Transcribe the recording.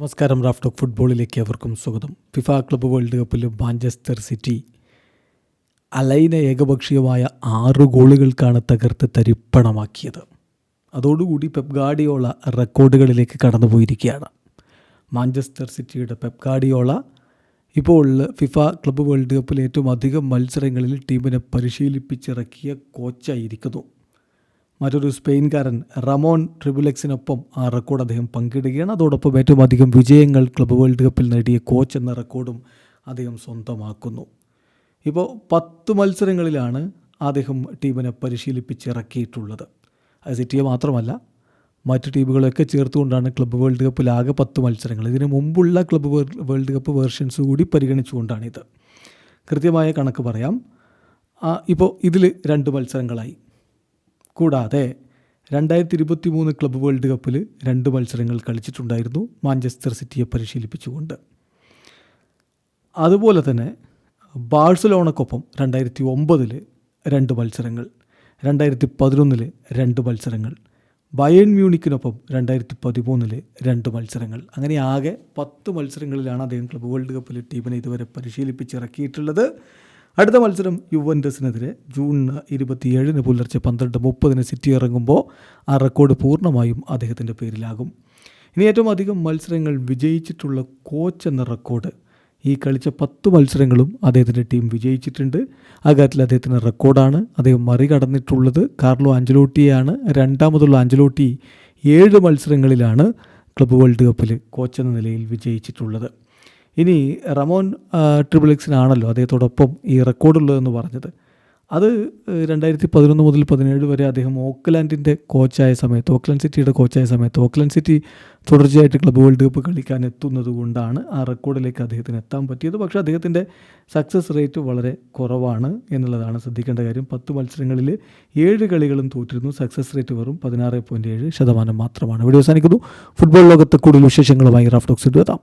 നമസ്കാരം റാഫ്റ്റോക്ക് ഫുട്ബോളിലേക്ക് അവർക്കും സ്വാഗതം. ഫിഫ ക്ലബ്ബ് വേൾഡ് കപ്പിൽ മാഞ്ചസ്റ്റർ സിറ്റി അലൈന ഏകപക്ഷീയമായ ആറ് ഗോളുകൾക്കാണ് തകർത്ത് തരിപ്പണമാക്കിയത്. അതോടുകൂടി പെപ് ഗാഡിയോള റെക്കോർഡുകളിലേക്ക് കടന്നുപോയിരിക്കുകയാണ്. മാഞ്ചസ്റ്റർ സിറ്റിയുടെ പെപ് ഗാഡിയോള ഇപ്പോൾ ഫിഫ ക്ലബ്ബ് വേൾഡ് കപ്പിൽ ഏറ്റവും അധികം മത്സരങ്ങളിൽ ടീമിനെ പരിശീലിപ്പിച്ചിറക്കിയ കോച്ചായിരിക്കുന്നു. മറ്റൊരു സ്പെയിൻകാരൻ റമോൺ ട്രിബുലെക്സിനൊപ്പം ആ റെക്കോർഡ് അദ്ദേഹം പങ്കിടുകയാണ്. അതോടൊപ്പം ഏറ്റവും അധികം വിജയങ്ങൾ ക്ലബ് വേൾഡ് കപ്പിൽ നേടിയ കോച്ച് എന്ന റെക്കോർഡും അദ്ദേഹം സ്വന്തമാക്കുന്നു. ഇപ്പോൾ പത്ത് മത്സരങ്ങളിലാണ് അദ്ദേഹം ടീമിനെ പരിശീലിപ്പിച്ചിറക്കിയിട്ടുള്ളത്. അത് സിറ്റിയെ മാത്രമല്ല മറ്റ് ടീമുകളൊക്കെ ചേർത്തുകൊണ്ടാണ് ക്ലബ് വേൾഡ് കപ്പിൽ ആകെ പത്ത് മത്സരങ്ങൾ. ഇതിനു മുമ്പുള്ള ക്ലബ്ബ് വേൾഡ് കപ്പ് വേർഷൻസ് കൂടി പരിഗണിച്ചുകൊണ്ടാണിത്. കൃത്യമായ കണക്ക് പറയാം. ഇപ്പോൾ ഇതിൽ രണ്ട് മത്സരങ്ങളായി. കൂടാതെ രണ്ടായിരത്തി ഇരുപത്തി മൂന്ന് ക്ലബ്ബ് വേൾഡ് കപ്പിൽ രണ്ട് മത്സരങ്ങൾ കളിച്ചിട്ടുണ്ടായിരുന്നു മാഞ്ചസ്റ്റർ സിറ്റിയെ പരിശീലിപ്പിച്ചുകൊണ്ട്. അതുപോലെ തന്നെ ബാഴ്സലോണക്കൊപ്പം രണ്ടായിരത്തി ഒമ്പതിൽ രണ്ട് മത്സരങ്ങൾ രണ്ടായിരത്തി പതിനൊന്നിൽ രണ്ട് മത്സരങ്ങൾ ബയൺ മ്യൂണിക്കിനൊപ്പം രണ്ടായിരത്തി പതിമൂന്നിൽ രണ്ട് മത്സരങ്ങൾ. അങ്ങനെ ആകെ പത്ത് മത്സരങ്ങളിലാണ് അദ്ദേഹം ക്ലബ് വേൾഡ് കപ്പിൽ ടീമിനെ ഇതുവരെ പരിശീലിപ്പിച്ചിറക്കിയിട്ടുള്ളത്. അടുത്ത മത്സരം യുവൻഡസിനെതിരെ ജൂൺ ഇരുപത്തിയേഴിന് പുലർച്ചെ പന്ത്രണ്ട് മുപ്പതിന് സിറ്റി ഇറങ്ങുമ്പോൾ ആ റെക്കോർഡ് പൂർണമായും അദ്ദേഹത്തിന്റെ പേരിലാകും. ഇനി ഏറ്റവും അധികം മത്സരങ്ങൾ വിജയിച്ചിട്ടുള്ള കോച്ച് എന്ന റെക്കോർഡ് ഈ കളിച്ച പത്ത് മത്സരങ്ങളും അദ്ദേഹത്തിന്റെ ടീം വിജയിച്ചിട്ടുണ്ട്. ആ കാര്യത്തിൽ അദ്ദേഹത്തിന്റെ റെക്കോർഡാണ് അദ്ദേഹം മറികടന്നിട്ടുള്ളത്. കാർലോ അഞ്ചലോട്ടിയാണ് രണ്ടാമതുള്ള അഞ്ചലോട്ടി ഏഴ് മത്സരങ്ങളിലാണ് ക്ലബ്ബ് വേൾഡ് കപ്പിൽ കോച്ച് എന്ന നിലയിൽ വിജയിച്ചിട്ടുള്ളത്. ഇനി റമോൻ ട്രിപ്പിൾ എക്സിനാണല്ലോ അദ്ദേഹത്തോടൊപ്പം ഈ റെക്കോർഡുള്ളതെന്ന് പറഞ്ഞത്. അത് രണ്ടായിരത്തി പതിനൊന്ന് മുതൽ പതിനേഴ് വരെ അദ്ദേഹം ഓക്ലാൻഡിന്റെ കോച്ചായ സമയത്ത് ഓക്ലാൻഡ് സിറ്റിയുടെ കോച്ചായ സമയത്ത് ഓക്ലാൻഡ് സിറ്റി തുടർച്ചയായിട്ട് ക്ലബ് വേൾഡ് കപ്പ് കളിക്കാൻ എത്തുന്നത് കൊണ്ടാണ് ആ റെക്കോർഡിലേക്ക് അദ്ദേഹത്തിന് എത്താൻ പറ്റിയത്. പക്ഷേ അദ്ദേഹത്തിന്റെ സക്സസ് റേറ്റ് വളരെ കുറവാണ് എന്നുള്ളതാണ് ശ്രദ്ധിക്കേണ്ട കാര്യം. പത്ത് മത്സരങ്ങളിൽ ഏഴ് കളികളും തോറ്റിരുന്നു. സക്സസ് റേറ്റ് വെറും പതിനാറ് പോയിന്റ് ഏഴ് ശതമാനം മാത്രമാണ്. ഇവിടെ അവസാനിക്കുന്നു. ഫുട്ബോൾ ലോകത്തെ കൂടുതൽ വിശേഷങ്ങളുമായി റാഫ്റ്റോക്സ് എത്താം.